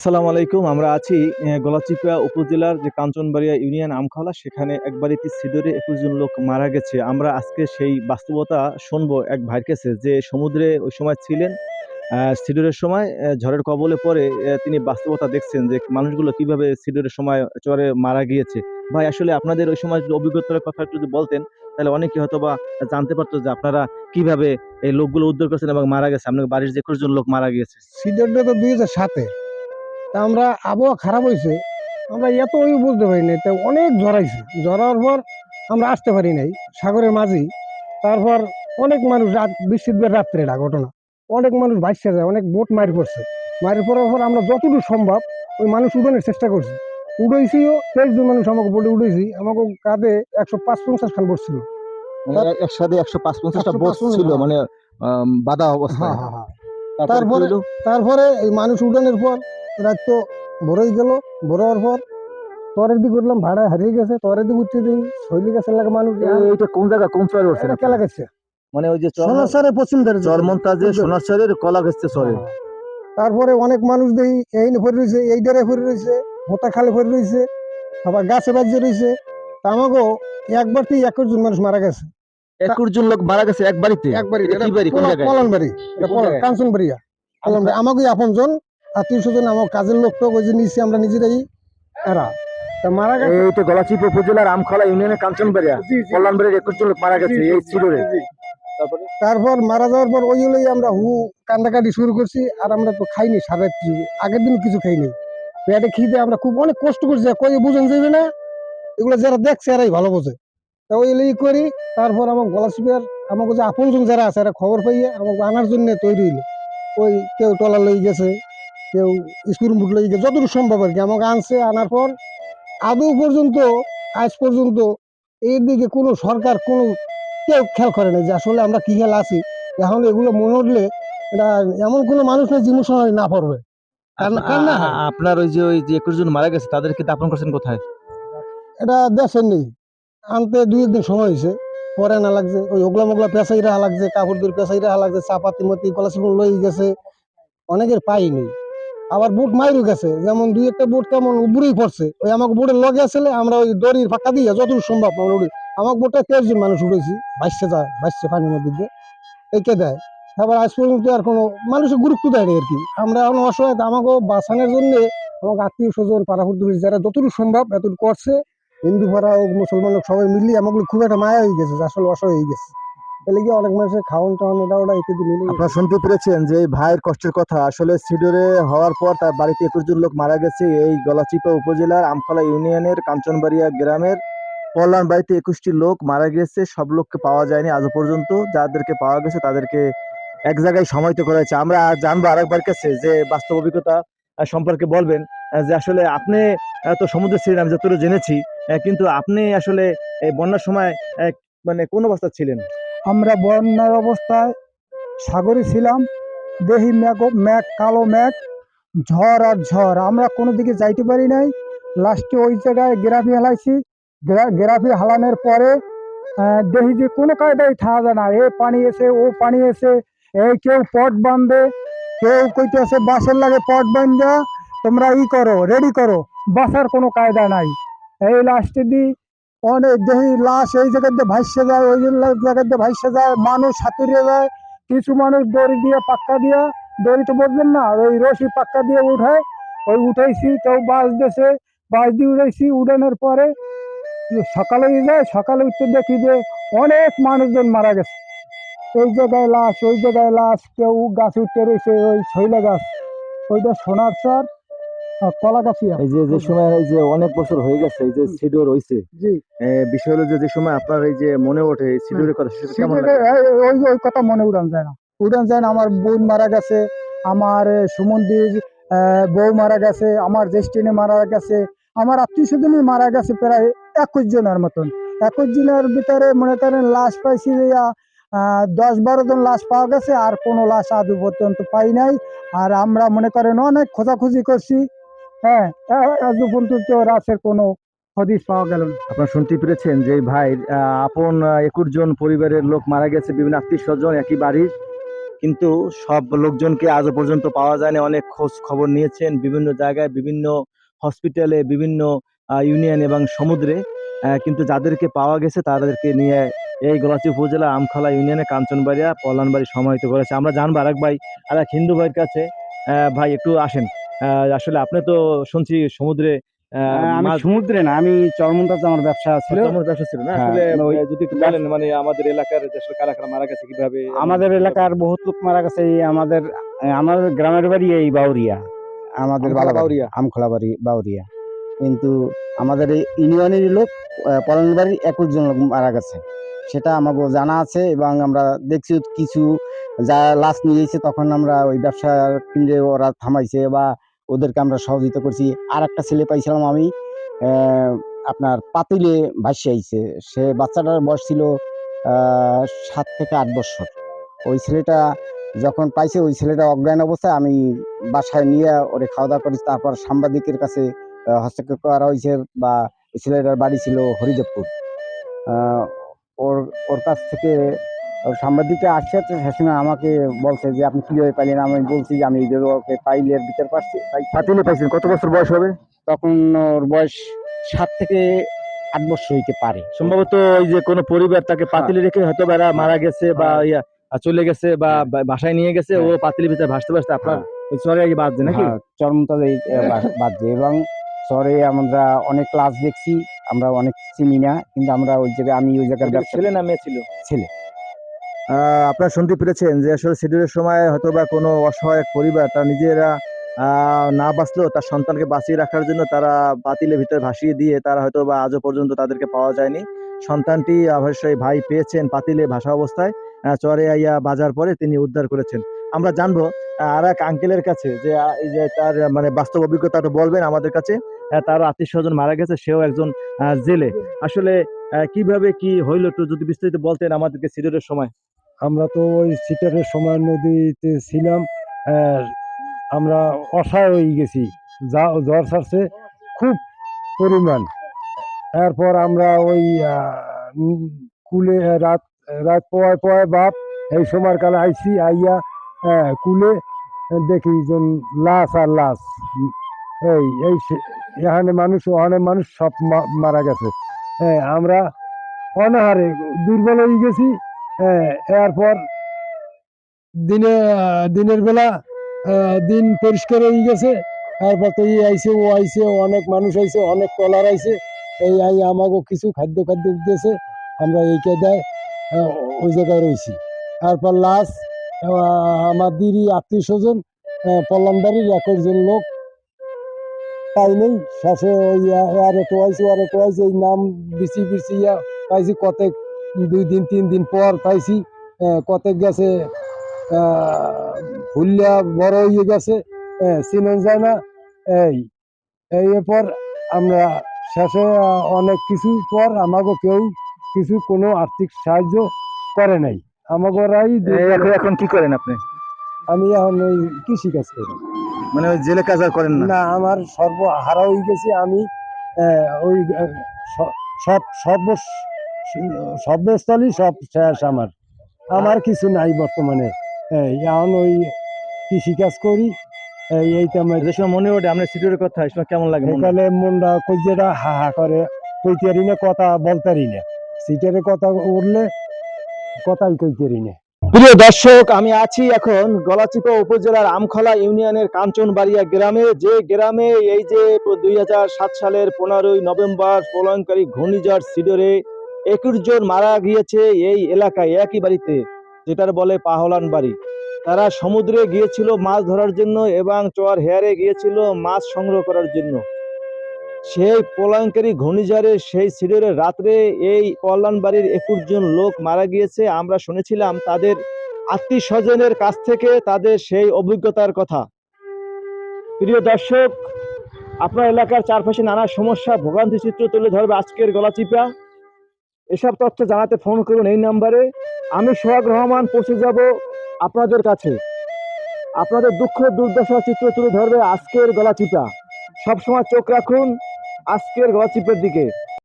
আসসালামু আলাইকুম আমরা আছি আহ, গলাচিপা উপজেলার যে কাঞ্চনবাড়িয়া ইউনিয়ন আমখালা সেখানে এক বাড়িতে সিডরে একুশ জন লোক মারা গেছে। আমরা আজকে সেই বাস্তবতা শুনব এক ভাইয়ের কাছে যে সমুদ্রে ওই সময় ছিলেন সিডরের সময় ঝড়ের কবলে পরে তিনি বাস্তবতা দেখছেন যে মানুষগুলো কীভাবে সিডরের সময় চরে মারা গিয়েছে। ভাই আসলে আপনাদের ওই সময় অভিজ্ঞতার কথা যদি বলতেন তাহলে অনেকে হয়তো বা জানতে পারতো যে আপনারা কীভাবে এই লোকগুলো উদ্ধার করছেন এবং মারা গেছে। আপনার বাড়ির যে একুশ লোক মারা গিয়েছে। সিডারটা তো দুই হাজার সাতে। তা আমরা আবহাওয়া খারাপ হয়েছে আমরা এত ওই বুঝতে পারি নাই। তা অনেক ঝরাইছে ঝরার পর আমরা আসতে পারি নাই সাগরের মাঝেই। তারপর অনেক মানুষ রাত বৃষ্টির রাত্রে এটা ঘটনা। অনেক মানুষ ভাসছে যায় অনেক বোট মারি পড়ছে মারি পড়ার পর আমরা যতটুকু সম্ভব ওই মানুষ উঠানোর চেষ্টা করছি। উঠেছিও তেইশ জন মানুষ আমাকে বোটে উঠেছি আমাকে কাঁধে একশো পাঁচ পঞ্চাশ খান পড়ছিল মানে একসাথে একশো পাঁচ পঞ্চাশটা 155 বোট ছিল মানে বাধা অবস্থায়। হ্যাঁ হ্যাঁ হ্যাঁ। তারপরে? তারপরে এই মানুষ উঠানোর পর রাত তো ভরেই গেল। পর তরের দিক উঠলাম ভাড়া হারিয়ে গেছে তরের দিক উঠতে দিই। শৈলী গাছের লাগে মানুষ এইটা কোন জায়গা? কোন চরে উঠছে কেলা গেছে? মানে ওই যে পশ্চিম ধারে কলা গেছে চরে। তারপরে অনেক মানুষ দেখি এই রয়েছে এই ডারে ভরে রয়েছে হোতা খালে ভরে রয়েছে আবার গাছে বাজে রয়েছে। তা আমাকেও একবার থেকে একুশ জন মানুষ মারা গেছে। একুশ জন লোক মারা গেছে এক বাড়িতে একবারই এটা কি বাড়ি? পলান বাড়ি? কাঞ্চন বাড়িয়া বাড়ি আমাকে আপন জন আত্মীয় স্বজন আমার কাজের লোক তো ওই যে নিচ্ছি আমরা নিজেরাই এরা। তা মারা গেছে? এইটা গলাচিপ উপজেলার আমখলা ইউনিয়নের কাঞ্চনবাড়িয়া। কল্যাণবাড়ির একুশ জন লোক মারা গেছে এই সিডোরে তারপর? মারা যাওয়ার পর ওই হলেই আমরা হু কান্দাকাটি শুরু করছি আর আমরা তো খাইনি সারা আগের দিন কিছু খাইনি। পেটে খিদে আমরা খুব অনেক কষ্ট করছি কই বুঝন যাবে না? এগুলো যারা দেখছে এরাই ভালো বোঝে। তা ওই হলেই করি তারপর আমার গলা শিবের আমাকে যে আপনজন যারা আছে এরা খবর পাইয়ে আমাকে আনার জন্য তৈরি হইল। ওই কেউ টলা লই গেছে কেউ স্কুল লই গেছে যতটুকু সম্ভব আর কি। আমাকে আনছে আনার পর আদৌ পর্যন্ত আজ পর্যন্ত এই দিকে কোনো সরকার কোনো কেউ খেয়াল করে না যে আসলে আমরা কী খেয়াল আছি। এখন এগুলো মনে উঠলে এটা এমন কোনো মানুষ নেই যে ইমোশনালি না পড়বে আপনার ওই যে ওই যে একুশ জন মারা গেছে তাদেরকে দাপন করছেন কোথায়? এটা দেশের নেই। আনতে দুই একদিন সময় হয়েছে। পরে না লাগছে ওই ওগলা মোগলা পেঁচাই রাহা লাগছে কাপড় দূর পেঁচাই রাহা লাগছে চাপাতি মতি কলা লই গেছে। অনেকের পাই নেই। আবার বুট মাইরও গেছে। যেমন দুই একটা বুট কেমন উপরেই পড়ছে। ওই আমাকে বুটের লগে আসলে আমরা ওই দড়ির ফাঁকা দিয়ে যতটুকু সম্ভব আমরা উড়ি। আমাকে বুটটা তেইশ জন মানুষ উঠেছি ভাসছে যায়, ভাসছে পানির মধ্যে দিয়ে। একে দেয়। আবার আজ পর্যন্ত আর কোনো মানুষের গুরুত্ব দেয় না আর কি। আমরা এখন অসহায় আমাকে বাঁচানোর জন্য আমাকে আত্মীয় স্বজন, পাড়াপুর যারা যতটুকু সম্ভব, এতটুকু করছে। হিন্দু ভাড়া হোক, মুসলমান হোক, সবাই মিলিয়ে আমাকে খুব একটা মায়া হয়ে গেছে আসলে অসহায় হয়ে গেছে। তাহলে কি অনেক মানুষের খাওয়ান টাওয়ান এটা ওটা ইত্যাদি মিলিয়ে আপনারা শুনতে পেরেছেন যে ভাইয়ের কষ্টের কথা। আসলে সিডোরে হওয়ার পর তার বাড়িতে একুশ জন লোক মারা গেছে। এই গলাচিপা উপজেলার আমখলা ইউনিয়নের কাঞ্চনবাড়িয়া গ্রামের কল্যাণ বাড়িতে একুশটি লোক মারা গেছে। সব লোককে পাওয়া যায়নি আজও পর্যন্ত। যাদেরকে পাওয়া গেছে তাদেরকে এক জায়গায় সমাহিত করা হয়েছে। আমরা জানব আরেকবার কাছে যে বাস্তব অভিজ্ঞতা সম্পর্কে বলবেন, যে আসলে আপনি তো সমুদ্রে ছিলেন, আমি যতটুকু জেনেছি কিন্তু আপনি আসলে এই বন্যার সময় মানে কোন অবস্থা ছিলেন? আমরা বন্যার অবস্থায় সাগরে ছিলাম, দেহি ম্যাগ ম্যাগ, কালো ম্যাগ, ঝড় আর ঝড়। আমরা কোনো দিকে যাইতে পারি নাই। লাস্টে ওই জায়গায় গ্রাফি হালাইছি। গ্রাফি হালানোর পরে দেখি যে কোনো কায়দায় থাকা যায় না। এ পানি এসে, ও পানি এসে এই কেউ পট বাঁধবে কেউ কইতে কইতেছে বাসের লাগে পট বান্ধা তোমরা ই করো রেডি করো। বাসার কোনো কায়দা নাই। এই লাস্টে দি অনেক দেহি লাশ এই জায়গাতে ভাসছে যায়, ওই জায়গাতে ভাসছে যায়, মানুষ সাঁতুরিয়ে যায়, কিছু মানুষ দড়ি দিয়ে পাক্কা দিয়ে, দড়ি তো বলবেন না ওই রশি পাক্কা দিয়ে উঠায়, ওই উঠাইছি, কেউ বাস দিয়েছে বাস দিয়ে উঠাইছি, উঠানোর পরে সকালে যায়, সকালে উঠতে দেখি যে অনেক মানুষজন মারা গেছে। এই জায়গায় লাশ, ওই জায়গায় লাশ, কেউ গাছ উঠতে রয়েছে, ওই শৈলা গাছ, ওইটা সোনার চর। আর এই যে যে সময় এই যে অনেক বছর হয়ে গেছে এই যে সিডোর হইছে। জি। বিষয় হলো যে যে সময় আপনার এই যে মনে ওঠে সিডোরের কথা সেটা কেমন লাগে? ওই ওই কথা মনে উড়ান যায় না। উড়ান যায় না আমার বোন মারা গেছে আমার সুমন্দির বউ মারা গেছে আমার জ্যেষ্ঠিনী মারা গেছে আমার আত্মীয় স্বজনই মারা গেছে প্রায় একুশ জনের মতন। একুশ জনের ভিতরে মনে করেন লাশ পাইছি দশ বারো জন লাশ পাওয়া গেছে আর কোনো লাশ আদৌ পর্যন্ত পাই নাই। আর আমরা মনে করেন অনেক খোঁজাখুঁজি করছি হ্যাঁ আ- আজও পর্যন্ত রাসের কোনো হদিস পাওয়া গেল না। আপনারা শুনতে পেরেছেন যে ভাই আপন একুশ জন পরিবারের লোক মারা গেছে, বিভিন্ন আত্মীয় স্বজন একই বাড়ির। কিন্তু সব লোকজনকে আজও পর্যন্ত পাওয়া যায়নি। অনেক খোঁজ খবর নিয়েছেন বিভিন্ন জায়গায়, বিভিন্ন হসপিটালে, বিভিন্ন ইউনিয়ন এবং সমুদ্রে। কিন্তু যাদেরকে পাওয়া গেছে তাদেরকে নিয়ে এই গলাচি উপজেলা আমখলা ইউনিয়নে কাঞ্চনবাড়িয়া, পলানবাড়ি সমাহিত করেছে। আমরা জানব আরেক ভাই আর এক হিন্দু ভাইয়ের কাছে। ভাই, একটু আসেন। আসলে আপনি তো শুনছি সমুদ্রে হ্যাঁ, আমি সমুদ্রে না আমি চরমন্তাতে আমার ব্যবসা ছিল। তোমার ব্যবসা ছিল না? হ্যাঁ, আসলে যদি একটু বলেন মানে আমাদের এলাকার আসলে কারা কারা মারা গেছে কীভাবে আমাদের এলাকার বহুত লোক মারা গেছে আমাদের আমাদের গ্রামের বাড়ি এই বাউরিয়া। আমাদের বাউরিয়া। আমখোলা বাড়ি বাউরিয়া। কিন্তু আমাদের এই ইউনিয়নের লোক পলান বাড়ির একুশ জন লোক মারা গেছে। সেটা আমাকে জানা আছে এবং আমরা দেখছি কিছু যা লাশ নিয়ে গেছে তখন আমরা ওই ব্যবসার কেন্দ্রে ওরা থামাইছে বা ওদেরকে আমরা সহযোগিতা করছি। আর একটা ছেলে পাইছিলাম আমি আপনার পাতিলে ভাসি আইছে। সে বাচ্চাটার বয়স ছিল সাত থেকে আট বছর। ওই ছেলেটা যখন পাইছে, ওই ছেলেটা অজ্ঞান অবস্থায় আমি বাসায় নিয়ে ওরে খাওয়া দাওয়া করেছি। তারপর সাংবাদিকের কাছে হস্তক্ষেপ করা হয়েছে বা ছেলেটার বাড়ি ছিল হরিদেবপুর। ওর ওর কাছ থেকে সাংবাদিকটা আসছে তো সে সময় আমাকে বলছে যে আপনি কীভাবে পাইলেন? আমি বলছি যে আমি এইভাবে ওকে পাইলে বিচার পাচ্ছি। পাতিলে পাইছেন? কত বছর বয়স হবে? তখন ওর বয়স সাত থেকে আট বছর হইতে পারে। সম্ভবত ওই যে কোনো পরিবার তাকে পাতিলে রেখে হয়তো বা এরা মারা গেছে বা হ্যাঁ। ইয়া চলে গেছে বা হ্যাঁ। বাসায় নিয়ে গেছে ও হ্যাঁ। পাতিলের ভিতরে ভাসতে ভাসতে আপনার ওই চরে আগে বাদ নাকি? হ্যাঁ, চরমতাতে বাজছে এবং শহরে আমরা অনেক ক্লাস দেখছি আমরা অনেক চিনি না কিন্তু আমরা ওই জায়গায় আমি ওই ব্যবসা ছেলে না মেয়ে ছিল? ছেলে। আপনারা শুনতে পেরেছেন যে আসলে শিডিউলের সময় হয়তো বা কোনো অসহায় পরিবার, তার নিজেরা না বাঁচলেও তার সন্তানকে বাঁচিয়ে রাখার জন্য তারা বাতিলের ভিতরে ভাসিয়ে দিয়ে তারা হয়তো বা আজও পর্যন্ত তাদেরকে পাওয়া যায়নি। সন্তানটি অবশ্যই ভাই পেয়েছেন পাতিলে ভাসা অবস্থায় চরে আইয়া বাজার পরে তিনি উদ্ধার করেছেন। আমরা জানব আর এক আঙ্কেলের কাছে যে যে তার মানে বাস্তব অভিজ্ঞতাটা বলবেন আমাদের কাছে তার আত্মীয় স্বজন মারা গেছে, সেও একজন জেলে। আসলে কীভাবে কি হইল একটু যদি বিস্তারিত বলতেন আমাদেরকে সিরিয়ালের সময়। আমরা তো ওই সিটারের সময় নদীতে ছিলাম আমরা অসহায় হয়ে গেছি। যা, জ্বর ছাড়ছে খুব পরিমাণ। এরপর আমরা ওই কুলে রাত রাত পোয়ায় পোয়ায় বাপ, এই সময়ের কালে আইসি আইয়া কুলে দেখি যে লাশ আর লাশ। এই এই এখানে মানুষ, ওখানে মানুষ সব মারা গেছে। হ্যাঁ আমরা অনাহারে দুর্বল হয়ে গেছি। এরপর দিনে দিনের বেলা দিন পরিষ্কার হয়ে গেছে। তারপর তো ই আইছে, ও আইছে, অনেক মানুষ আইসে অনেক টলার আইসে এই আই আমাকে কিছু খাদ্য খাদ্য দিতেছে, আমরা এইটা দেয় ওই জায়গায় রয়েছি তারপর লাস্ট আমার দিদি আত্মীয় স্বজন পল্লামবাড়ির একজন লোক পাই নেই। শেষে ওই আইসি আর একটু আইসি এই নাম বিচি বিচি ইয়া পাইছি কতেক। দুই দিন তিন দিন পর পাইছি কতেক গেছে ফুলিয়া বড় হয়ে গেছে চিনেন যায় না এই এই এরপর আমরা শেষে অনেক কিছু পর আমাকে কেউ কিছু কোনো আর্থিক সাহায্য করে নাই। আমাগরাই এখন এখন কি করেন আপনি? আমি এখন ওই কৃষি কাজ করি। মানে ওই জেলে কাজ আর করেন না? আমার সর্ব হারা হয়ে গেছে আমি ওই সব সর্ব সর্বস্থলই সব শেষ আমার। আমার কিছু নাই বর্তমানে। এখন ওই কৃষিকাজ করি। এই এইটা আমার মনে ওঠে আপনার সিটির কথা সময় কেমন লাগে? সকালে মনটা কইজেটা হা হা করে কইতারি না কথা বলতারি না। সিটারে কথা উঠলে কথাই কইতারি না। প্রিয় দর্শক আমি আছি এখন গলাচিপা উপজেলার আমখলা ইউনিয়নের কাঞ্চনবাড়িয়া গ্রামে। যে গ্রামে এই যে দুই হাজার সাত সালের পনেরোই নভেম্বর প্রলয়ঙ্কারী ঘূর্ণিঝড় সিডরে একুশ জন মারা গিয়েছে এই এলাকায়, একই বাড়িতে, যেটার বলে পাহলান বাড়ি। তারা সমুদ্রে গিয়েছিল মাছ ধরার জন্য এবং চর হেয়ারে গিয়েছিল মাছ সংগ্রহ করার জন্য। সেই প্রলয়ঙ্কারী ঘূর্ণিঝড়ের সেই সিডরের রাত্রে এই কল্যাণ বাড়ির একুশ জন লোক মারা গিয়েছে। আমরা শুনেছিলাম তাদের আত্মীয় স্বজনের কাছ থেকে তাদের সেই অভিজ্ঞতার কথা। প্রিয় দর্শক, আপনার এলাকার চারপাশে নানা সমস্যা, ভোগান্তি চিত্র তুলে ধরবে আজকের গলাচিপা এসব তথ্য জানাতে ফোন করুন এই নাম্বারে। আমি সোহাগ রহমান পৌঁছে যাব আপনাদের কাছে। আপনাদের দুঃখ দুর্দশা চিত্র তুলে ধরবে আজকের গলাচিপা সবসময় চোখ রাখুন আজকের গলাচিপের দিকে।